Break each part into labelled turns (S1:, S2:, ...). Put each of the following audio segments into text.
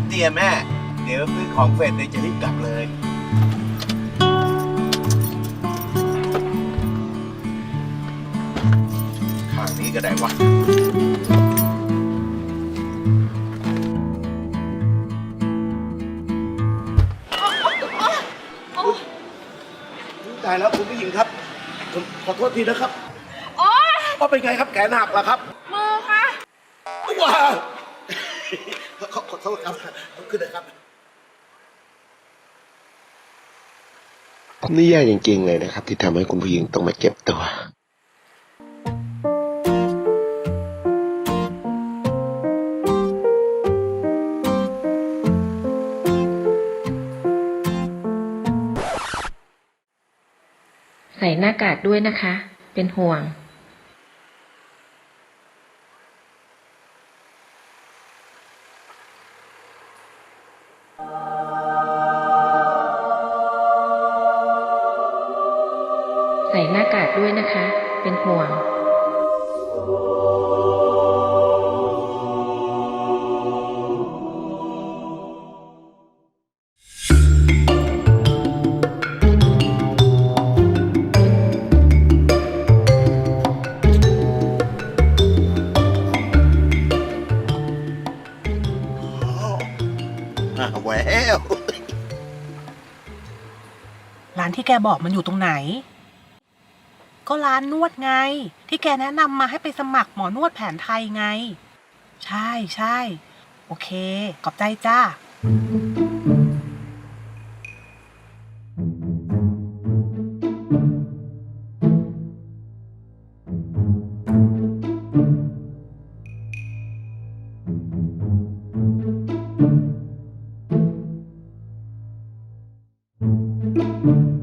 S1: ป๊บเดียวแม่ เดี๋ยวซื้อของเสร็จเดี๋ยวจะรีบกลับเลย ข้างนี้ก็ได้วะตายแล้วคุณผู้หญิงครับผมขอโทษทีนะครับ
S2: โอ๊ย
S1: ว่าเป็นไงครับแขนหักเหรอครับ
S2: มือค่ะ
S1: ว้า วขอขอโทษครับขึ้นเลยครับ
S3: นี่แย่จริงๆเลยนะครับ ที่ทำให้คุณผู้หญิงต้องมาเจ็บตัว
S4: ใส่หน้ากากด้วยนะคะ เป็นห่วง ใส่หน้ากากด้วยนะคะ เป็นห่วง
S5: ที่แกบอกมันอยู่ตรงไหน ก็ร้านนวดไง ที่แกแนะนำมาให้ไปสมัครหมอนวดแผนไทยไง ใช่ใช่โอเค ขอบใจจ้า
S1: ว้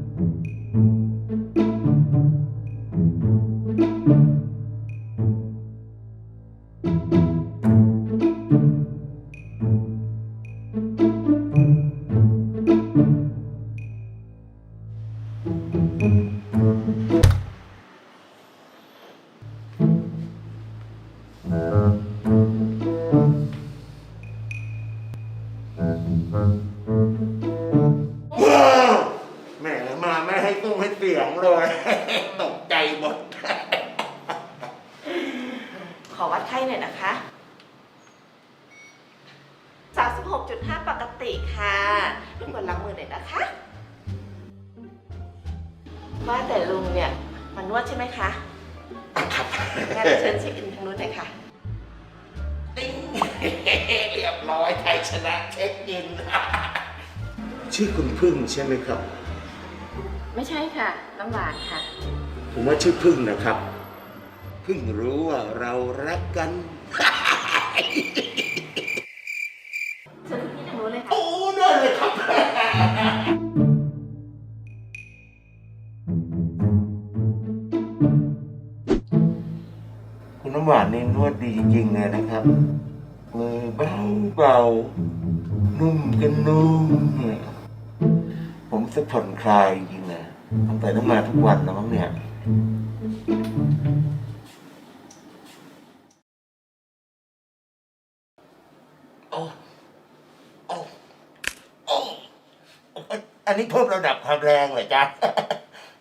S2: อวัดไข้หน่อยนะคะ 36.5 ปกติค่ะรบกวนล้างมือหน่อยนะคะ ว่าแต่ลุงเนี่ยมันนวดใช่ไหมคะงั้นเชิญเช็คอินทางนู้นเลยค่ะ
S1: ติ้งเรียบร้อยไทยชนะเช็คอิน ชื่อคุณพึ่งใช่ไหมครับ
S4: ไม่ใช่ค่ะ น้ำหวานค่ะ
S1: ผมว่าชื่อพึ่งนะครับเพึ่งรู้ว่าเรารักกัน
S2: เชิญคุณพี่ทางนู้นเลยค่ะ
S1: โอ้นั่นเลยครับ คุณน้ำหวานนี่นวดดีจริงๆเลยนะครับ มือเบาเบาๆนุ่มกันนุ่มเนี่ยผมจะผ่อนคลายจริงๆนะตั้งแต่ต้องมาทุกวันนะมั้งเนี่ย โอ้โอ้โอ้ อันนี้เพิ่มระดับความแรงเหรอจ๊ะ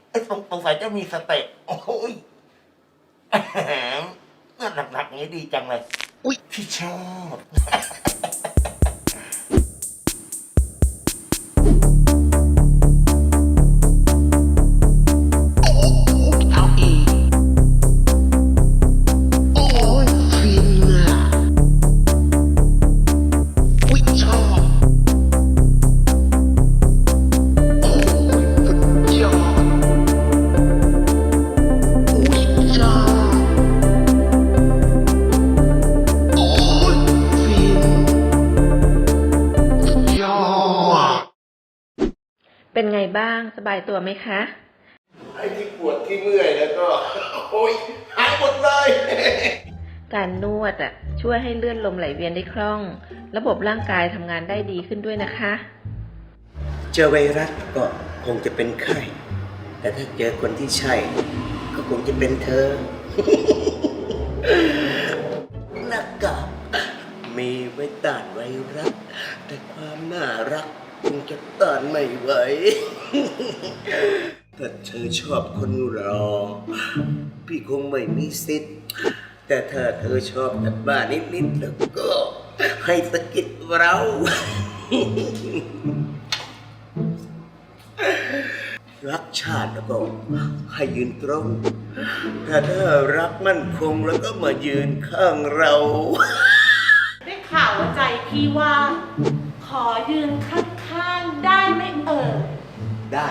S1: เอ้ยสงสงสัยจะมีสเต็ปโอ้ยแหมเมื่อหนักๆอย่างนี้ดีจังเลย อุ้ยพี่ชอบ
S3: บ้า
S4: ง สบายตัวไหมคะ
S1: ไอ้ที่ปวดที่เมื่อยแล้วก็ โอ้ยหายหมดเลย
S4: การนวดอะ ช่วยให้เลือดลมไหลเวียนได้คล่อง ระบบร่างกายทำงานได้ดีขึ้นด้วยนะคะ
S6: เจอไวรัสก็คงจะเป็นไข้ แต่ถ้าเจอคนที่ใช่ ก็คงจะเป็นเธอ หน้ากากมีไว้ตต้านไวรัสแต่ความน่ารัก คงจะต้านไม่ไหว ถ้าเธอชอบคนรอ พี่คงไม่มีสิทธิ์ แต่ถ้าเธอชอบแต่บ้านิดๆแล้วก็ ให้สะกิดเรา รักชาติแล้วก็ ให้ยืนตรง ถ้าถ้ารักมั่นคงแล้วก็มายืนข้างเรา
S2: ได้ข่าวว่าใจพี่ว่า ขอยืนข้าง ๆได้ไหมเอ่ย
S6: ได้